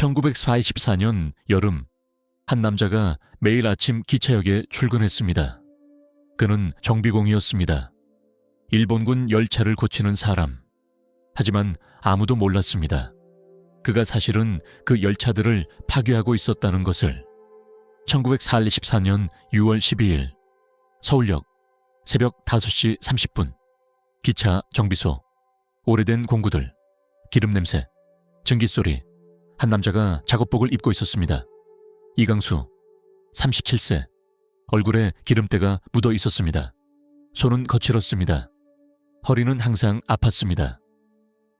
1944년 여름 한 남자가 매일 아침 기차역에 출근했습니다. 그는 정비공이었습니다. 일본군 열차를 고치는 사람. 하지만 아무도 몰랐습니다. 그가 사실은 그 열차들을 파괴하고 있었다는 것을 1944년 6월 12일 서울역 새벽 5시 30분 기차 정비소 오래된 공구들 기름 냄새 증기 소리 한 남자가 작업복을 입고 있었습니다. 이강수 37세 얼굴에 기름때가 묻어 있었습니다. 손은 거칠었습니다. 허리는 항상 아팠습니다.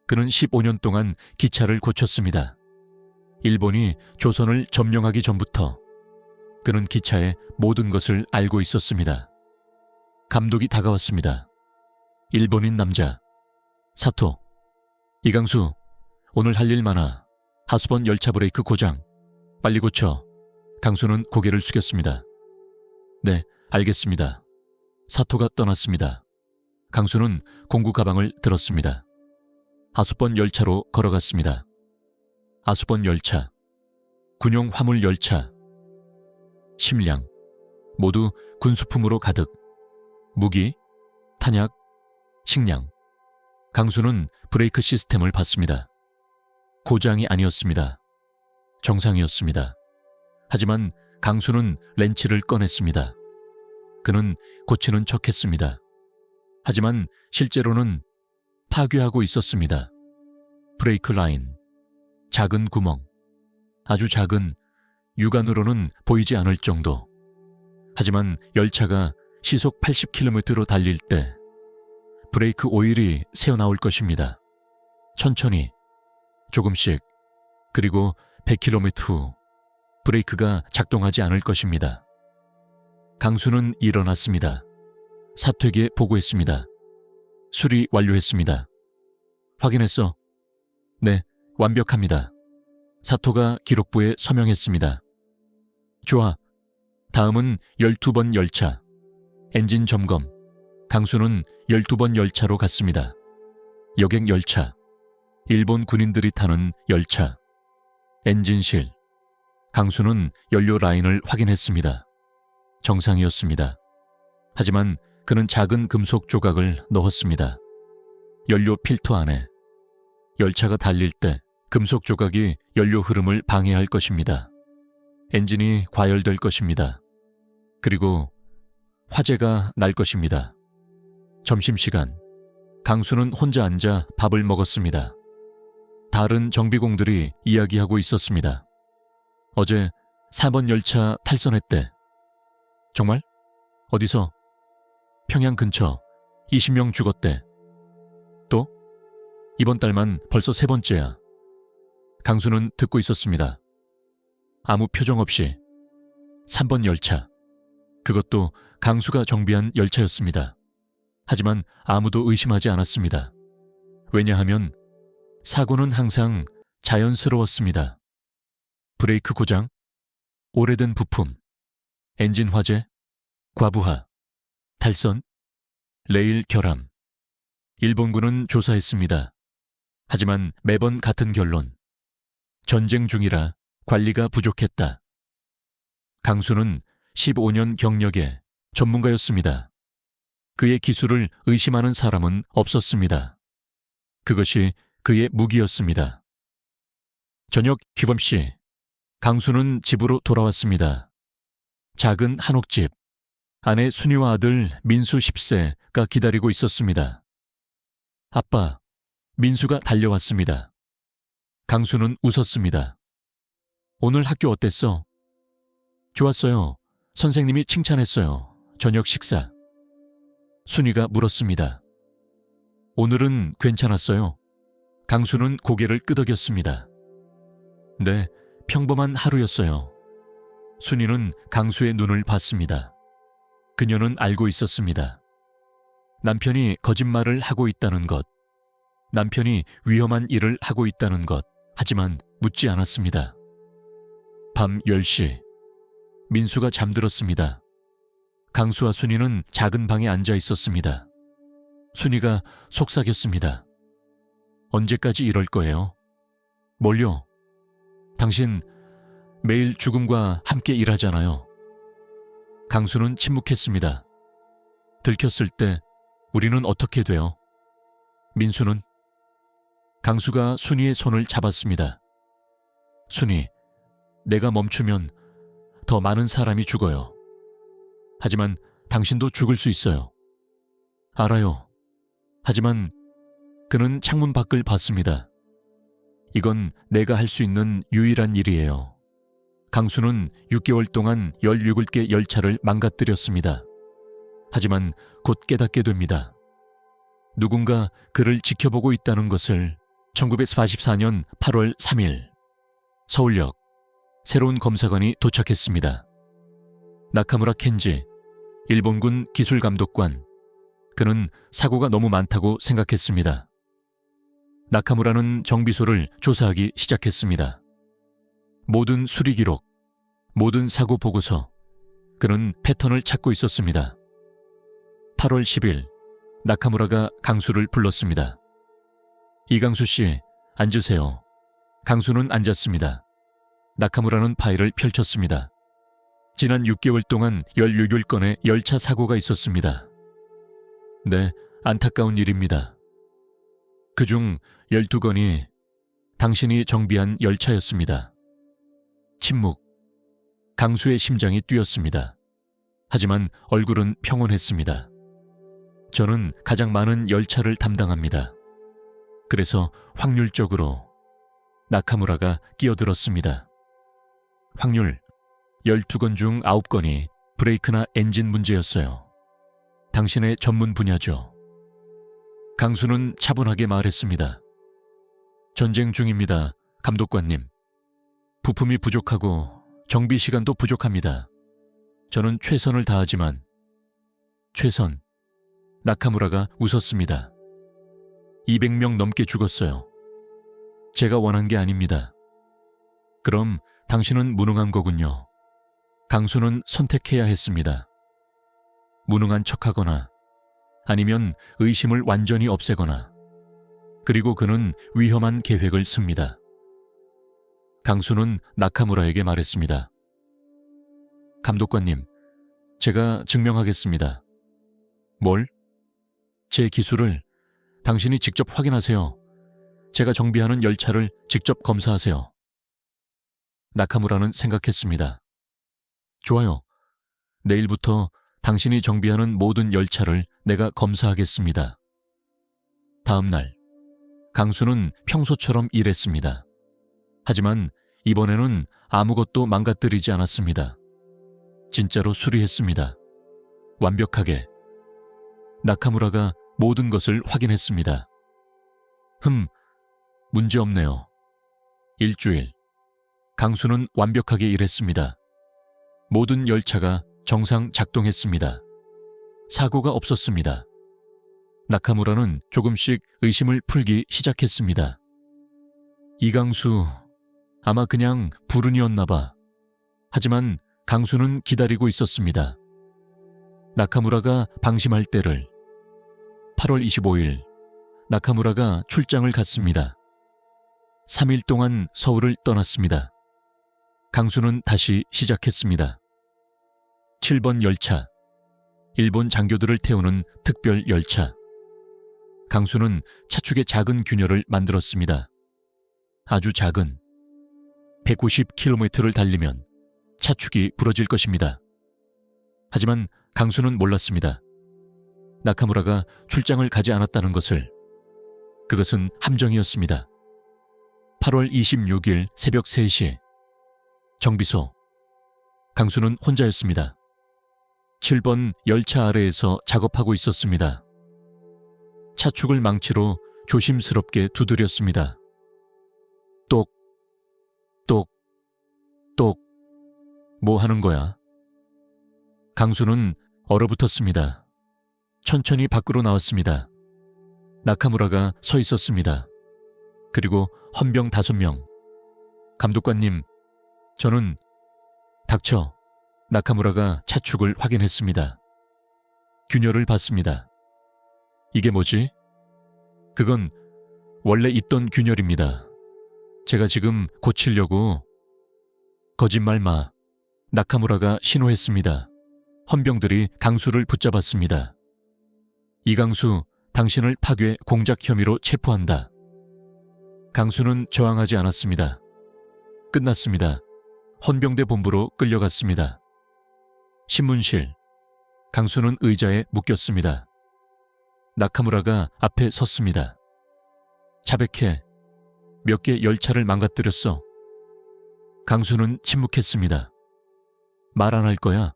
그는 15년 동안 기차를 고쳤습니다. 일본이 조선을 점령하기 전부터 그는 기차의 모든 것을 알고 있었습니다. 감독이 다가왔습니다. 일본인 남자 사토 이강수 오늘 할 일 많아 하수번 열차 브레이크 고장 빨리 고쳐 강수는 고개를 숙였습니다. 네 알겠습니다. 사토가 떠났습니다. 강수는 공구 가방을 들었습니다. 하수번 열차로 걸어갔습니다. 하수번 열차, 군용 화물 열차, 심량, 모두 군수품으로 가득. 무기, 탄약, 식량. 강수는 브레이크 시스템을 봤습니다. 고장이 아니었습니다. 정상이었습니다. 하지만 강수는 렌치를 꺼냈습니다. 그는 고치는 척 했습니다. 하지만 실제로는 파괴하고 있었습니다. 브레이크 라인, 작은 구멍, 아주 작은 육안으로는 보이지 않을 정도. 하지만 열차가 시속 80km로 달릴 때 브레이크 오일이 새어나올 것입니다. 천천히, 조금씩, 그리고 100km 후 브레이크가 작동하지 않을 것입니다. 강수는 일어났습니다. 사퇴에게 보고했습니다. 수리 완료했습니다. 확인했어. 네, 완벽합니다. 사토가 기록부에 서명했습니다. 좋아. 다음은 12번 열차. 엔진 점검. 강수는 12번 열차로 갔습니다. 여객 열차. 일본 군인들이 타는 열차. 엔진실. 강수는 연료 라인을 확인했습니다. 정상이었습니다. 하지만 그는 작은 금속 조각을 넣었습니다. 연료 필터 안에. 열차가 달릴 때 금속 조각이 연료 흐름을 방해할 것입니다. 엔진이 과열될 것입니다. 그리고 화재가 날 것입니다. 점심시간, 강수는 혼자 앉아 밥을 먹었습니다. 다른 정비공들이 이야기하고 있었습니다. 어제 4번 열차 탈선했대. 정말? 어디서? 평양 근처 20명 죽었대. 또? 이번 달만 벌써 세 번째야. 강수는 듣고 있었습니다. 아무 표정 없이 3번 열차. 그것도 강수가 정비한 열차였습니다. 하지만 아무도 의심하지 않았습니다. 왜냐하면 사고는 항상 자연스러웠습니다. 브레이크 고장, 오래된 부품, 엔진 화재, 과부하, 탈선, 레일 결함. 일본군은 조사했습니다. 하지만 매번 같은 결론. 전쟁 중이라 관리가 부족했다. 강수는 15년 경력의 전문가였습니다. 그의 기술을 의심하는 사람은 없었습니다. 그것이 그의 무기였습니다. 저녁 규범 씨, 강수는 집으로 돌아왔습니다. 작은 한옥집, 아내 순이와 아들 민수 10세가 기다리고 있었습니다. 아빠, 민수가 달려왔습니다. 강수는 웃었습니다. 오늘 학교 어땠어? 좋았어요. 선생님이 칭찬했어요. 저녁 식사. 순이가 물었습니다. 오늘은 괜찮았어요. 강수는 고개를 끄덕였습니다. 네, 평범한 하루였어요. 순이는 강수의 눈을 봤습니다. 그녀는 알고 있었습니다. 남편이 거짓말을 하고 있다는 것, 남편이 위험한 일을 하고 있다는 것, 하지만 묻지 않았습니다. 밤 10시, 민수가 잠들었습니다. 강수와 순이는 작은 방에 앉아 있었습니다. 순이가 속삭였습니다. 언제까지 이럴 거예요? 뭘요? 당신 매일 죽음과 함께 일하잖아요. 강수는 침묵했습니다. 들켰을 때 우리는 어떻게 돼요? 민수는 강수가 순이의 손을 잡았습니다. 순이, 내가 멈추면 더 많은 사람이 죽어요. 하지만 당신도 죽을 수 있어요. 알아요. 하지만 그는 창문 밖을 봤습니다. 이건 내가 할 수 있는 유일한 일이에요. 강수는 6개월 동안 16개 열차를 망가뜨렸습니다. 하지만 곧 깨닫게 됩니다. 누군가 그를 지켜보고 있다는 것을 1944년 8월 3일 서울역 새로운 검사관이 도착했습니다. 나카무라 켄지 일본군 기술감독관 그는 사고가 너무 많다고 생각했습니다. 나카무라는 정비소를 조사하기 시작했습니다. 모든 수리 기록, 모든 사고 보고서, 그는 패턴을 찾고 있었습니다. 8월 10일, 나카무라가 강수를 불렀습니다. 이강수 씨, 앉으세요. 강수는 앉았습니다. 나카무라는 파일을 펼쳤습니다. 지난 6개월 동안 16건의 열차 사고가 있었습니다. 네, 안타까운 일입니다. 그중 12건이 당신이 정비한 열차였습니다. 침묵. 강수의 심장이 뛰었습니다. 하지만 얼굴은 평온했습니다. 저는 가장 많은 열차를 담당합니다. 그래서 확률적으로 나카무라가 끼어들었습니다. 확률 12건 중 9건이 브레이크나 엔진 문제였어요. 당신의 전문 분야죠. 강수는 차분하게 말했습니다. 전쟁 중입니다, 감독관님. 부품이 부족하고 정비 시간도 부족합니다. 저는 최선을 다하지만 최선. 나카무라가 웃었습니다. 200명 넘게 죽었어요. 제가 원한 게 아닙니다. 그럼 당신은 무능한 거군요. 강수는 선택해야 했습니다. 무능한 척하거나 아니면 의심을 완전히 없애거나 그리고 그는 위험한 계획을 씁니다. 강수는 나카무라에게 말했습니다. 감독관님, 제가 증명하겠습니다. 뭘? 제 기술을 당신이 직접 확인하세요. 제가 정비하는 열차를 직접 검사하세요. 나카무라는 생각했습니다. 좋아요. 내일부터 당신이 정비하는 모든 열차를 내가 검사하겠습니다. 다음 날, 강수는 평소처럼 일했습니다. 하지만 이번에는 아무것도 망가뜨리지 않았습니다. 진짜로 수리했습니다. 완벽하게. 나카무라가 모든 것을 확인했습니다. 흠, 문제없네요. 일주일. 강수는 완벽하게 일했습니다. 모든 열차가 정상 작동했습니다. 사고가 없었습니다. 나카무라는 조금씩 의심을 풀기 시작했습니다. 이강수, 아마 그냥 불운이었나 봐. 하지만 강수는 기다리고 있었습니다. 나카무라가 방심할 때를 8월 25일 나카무라가 출장을 갔습니다. 3일 동안 서울을 떠났습니다. 강수는 다시 시작했습니다. 7번 열차. 일본 장교들을 태우는 특별 열차. 강수는 차축의 작은 균열을 만들었습니다. 아주 작은 190km를 달리면 차축이 부러질 것입니다. 하지만 강수는 몰랐습니다. 나카무라가 출장을 가지 않았다는 것을. 그것은 함정이었습니다. 8월 26일 새벽 3시 정비소 강수는 혼자였습니다. 7번 열차 아래에서 작업하고 있었습니다. 차축을 망치로 조심스럽게 두드렸습니다. 똑, 똑, 똑. 뭐 하는 거야? 강수는 얼어붙었습니다. 천천히 밖으로 나왔습니다. 나카무라가 서 있었습니다. 그리고 헌병 다섯 명. 감독관님, 저는 닥쳐. 나카무라가 차축을 확인했습니다. 균열을 봤습니다. 이게 뭐지? 그건 원래 있던 균열입니다. 제가 지금 고치려고 거짓말 마. 나카무라가 신호했습니다. 헌병들이 강수를 붙잡았습니다. 이강수, 당신을 파괴 공작 혐의로 체포한다. 강수는 저항하지 않았습니다. 끝났습니다. 헌병대 본부로 끌려갔습니다. 신문실. 강수는 의자에 묶였습니다. 나카무라가 앞에 섰습니다. 자백해. 몇 개 열차를 망가뜨렸어. 강수는 침묵했습니다. 말 안 할 거야.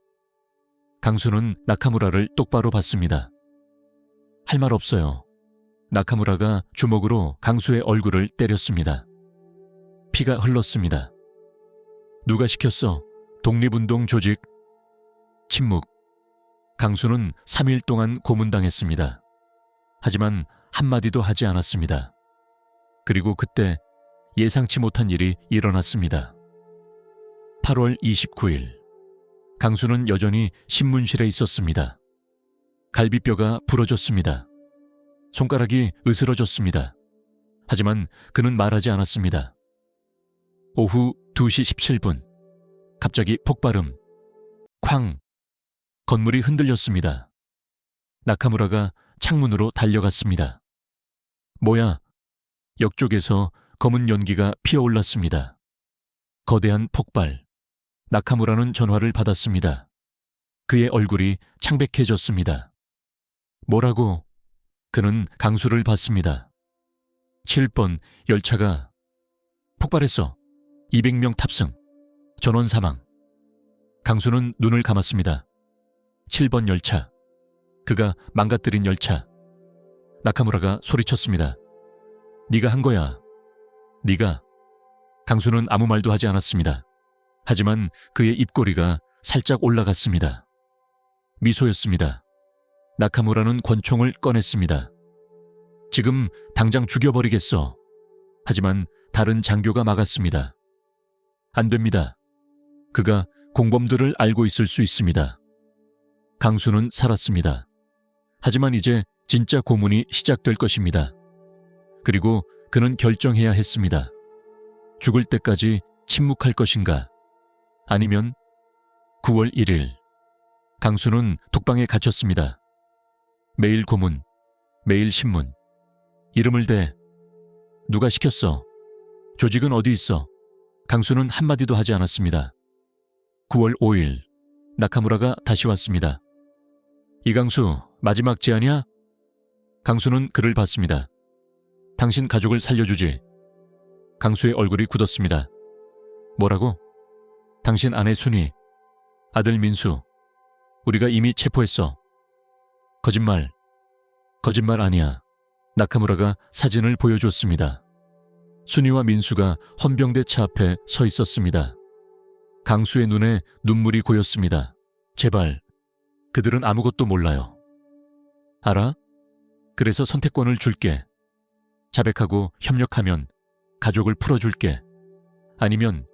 강수는 나카무라를 똑바로 봤습니다. 할 말 없어요. 나카무라가 주먹으로 강수의 얼굴을 때렸습니다. 피가 흘렀습니다. 누가 시켰어? 독립운동 조직. 침묵. 강수는 3일 동안 고문당했습니다. 하지만 한마디도 하지 않았습니다. 그리고 그때 예상치 못한 일이 일어났습니다. 8월 29일. 강수는 여전히 신문실에 있었습니다. 갈비뼈가 부러졌습니다. 손가락이 으스러졌습니다. 하지만 그는 말하지 않았습니다. 오후 2시 17분. 갑자기 폭발음. 쾅. 건물이 흔들렸습니다. 나카무라가 창문으로 달려갔습니다. 뭐야? 역 쪽에서 검은 연기가 피어올랐습니다. 거대한 폭발. 나카무라는 전화를 받았습니다. 그의 얼굴이 창백해졌습니다. 뭐라고? 그는 강수를 받습니다. 7번 열차가 폭발했어. 200명 탑승. 전원 사망. 강수는 눈을 감았습니다. 7번 열차. 그가 망가뜨린 열차. 나카무라가 소리쳤습니다. 네가 한 거야. 네가. 강수는 아무 말도 하지 않았습니다. 하지만 그의 입꼬리가 살짝 올라갔습니다. 미소였습니다. 나카무라는 권총을 꺼냈습니다. 지금 당장 죽여버리겠어. 하지만 다른 장교가 막았습니다. 안 됩니다. 그가 공범들을 알고 있을 수 있습니다. 강수는 살았습니다. 하지만 이제 진짜 고문이 시작될 것입니다. 그리고 그는 결정해야 했습니다. 죽을 때까지 침묵할 것인가? 아니면 9월 1일 강수는 독방에 갇혔습니다. 매일 고문, 매일 신문. 이름을 대. 누가 시켰어? 조직은 어디 있어? 강수는 한마디도 하지 않았습니다. 9월 5일 나카무라가 다시 왔습니다. 이강수, 마지막 제안이야? 강수는 그를 봤습니다. 당신 가족을 살려주지. 강수의 얼굴이 굳었습니다. 뭐라고? 당신 아내 순이, 아들 민수, 우리가 이미 체포했어. 거짓말. 거짓말 아니야. 나카무라가 사진을 보여줬습니다. 순이와 민수가 헌병대 차 앞에 서 있었습니다. 강수의 눈에 눈물이 고였습니다. 제발, 그들은 아무것도 몰라요. 알아? 그래서 선택권을 줄게. 자백하고 협력하면 가족을 풀어줄게. 아니면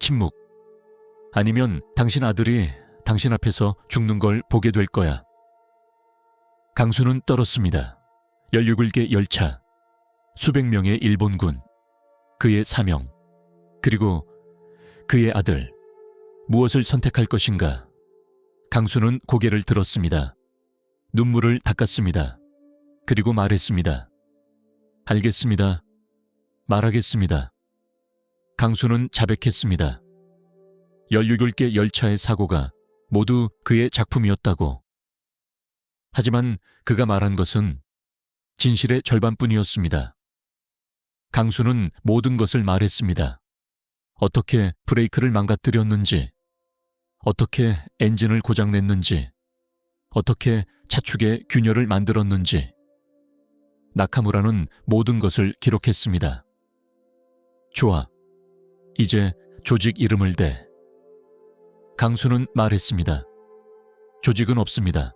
침묵. 아니면 당신 아들이 당신 앞에서 죽는 걸 보게 될 거야. 강수는 떨었습니다. 16개 열차, 수백 명의 일본군, 그의 사명, 그리고 그의 아들. 무엇을 선택할 것인가? 강수는 고개를 들었습니다. 눈물을 닦았습니다. 그리고 말했습니다. 알겠습니다. 말하겠습니다. 강수는 자백했습니다. 16개 열차의 사고가 모두 그의 작품이었다고. 하지만 그가 말한 것은 진실의 절반뿐이었습니다. 강수는 모든 것을 말했습니다. 어떻게 브레이크를 망가뜨렸는지, 어떻게 엔진을 고장냈는지, 어떻게 차축에 균열을 만들었는지. 나카무라는 모든 것을 기록했습니다. 좋아. 이제 조직 이름을 대. 강수는 말했습니다. 조직은 없습니다.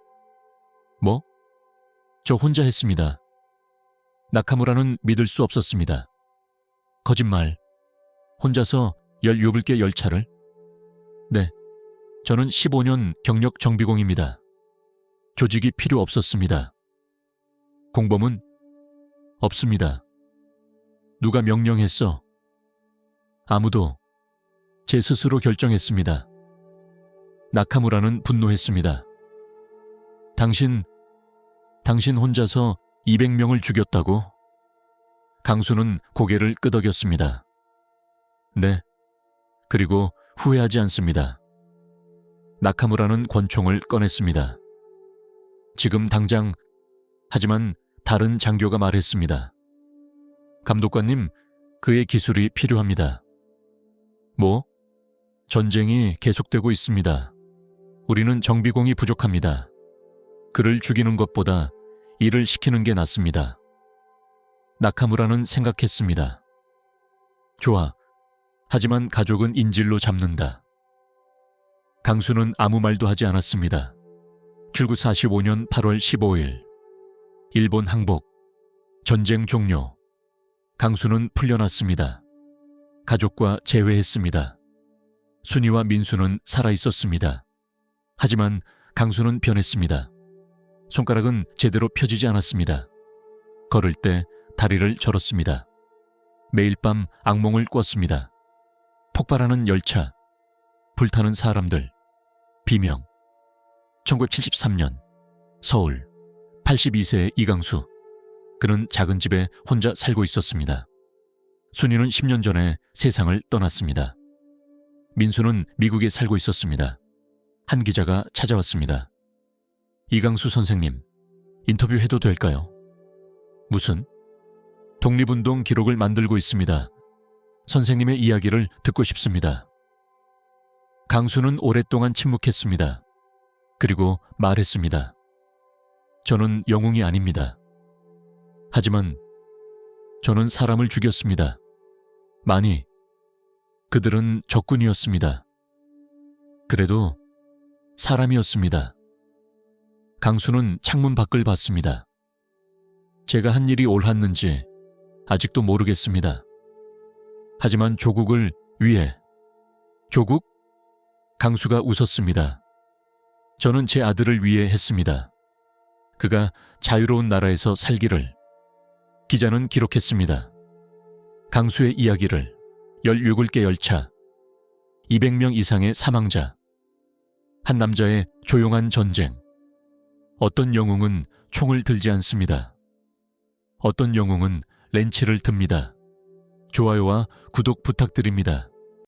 뭐? 저 혼자 했습니다. 나카무라는 믿을 수 없었습니다. 거짓말. 혼자서 17개 열차를? 네. 저는 15년 경력 정비공입니다. 조직이 필요 없었습니다. 공범은? 없습니다. 누가 명령했어? 아무도. 제 스스로 결정했습니다. 나카무라는 분노했습니다. 당신, 당신 혼자서 200명을 죽였다고? 강수는 고개를 끄덕였습니다. 네. 그리고 후회하지 않습니다. 나카무라는 권총을 꺼냈습니다. 지금 당장, 하지만 다른 장교가 말했습니다. 감독관님, 그의 기술이 필요합니다. 뭐? 전쟁이 계속되고 있습니다. 우리는 정비공이 부족합니다. 그를 죽이는 것보다 일을 시키는 게 낫습니다. 나카무라는 생각했습니다. 좋아. 하지만 가족은 인질로 잡는다. 강수는 아무 말도 하지 않았습니다. 1945년 8월 15일. 일본 항복. 전쟁 종료. 강수는 풀려났습니다. 가족과 재회했습니다. 순이와 민수는 살아 있었습니다. 하지만 강수는 변했습니다. 손가락은 제대로 펴지지 않았습니다. 걸을 때 다리를 절었습니다. 매일 밤 악몽을 꿨습니다. 폭발하는 열차, 불타는 사람들, 비명. 1973년 서울 82세의 이강수. 그는 작은 집에 혼자 살고 있었습니다. 순이는 10년 전에 세상을 떠났습니다. 민수는 미국에 살고 있었습니다. 한 기자가 찾아왔습니다. 이강수 선생님, 인터뷰해도 될까요? 무슨? 독립운동 기록을 만들고 있습니다. 선생님의 이야기를 듣고 싶습니다. 강수는 오랫동안 침묵했습니다. 그리고 말했습니다. 저는 영웅이 아닙니다. 하지만 저는 사람을 죽였습니다. 많이. 그들은 적군이었습니다. 그래도 사람이었습니다. 강수는 창문 밖을 봤습니다. 제가 한 일이 옳았는지 아직도 모르겠습니다. 하지만 조국을 위해 조국? 강수가 웃었습니다. 저는 제 아들을 위해 했습니다. 그가 자유로운 나라에서 살기를. 기자는 기록했습니다. 강수의 이야기를 17개 열차, 200명 이상의 사망자, 한 남자의 조용한 전쟁. 어떤 영웅은 총을 들지 않습니다. 어떤 영웅은 렌치를 듭니다. 좋아요와 구독 부탁드립니다.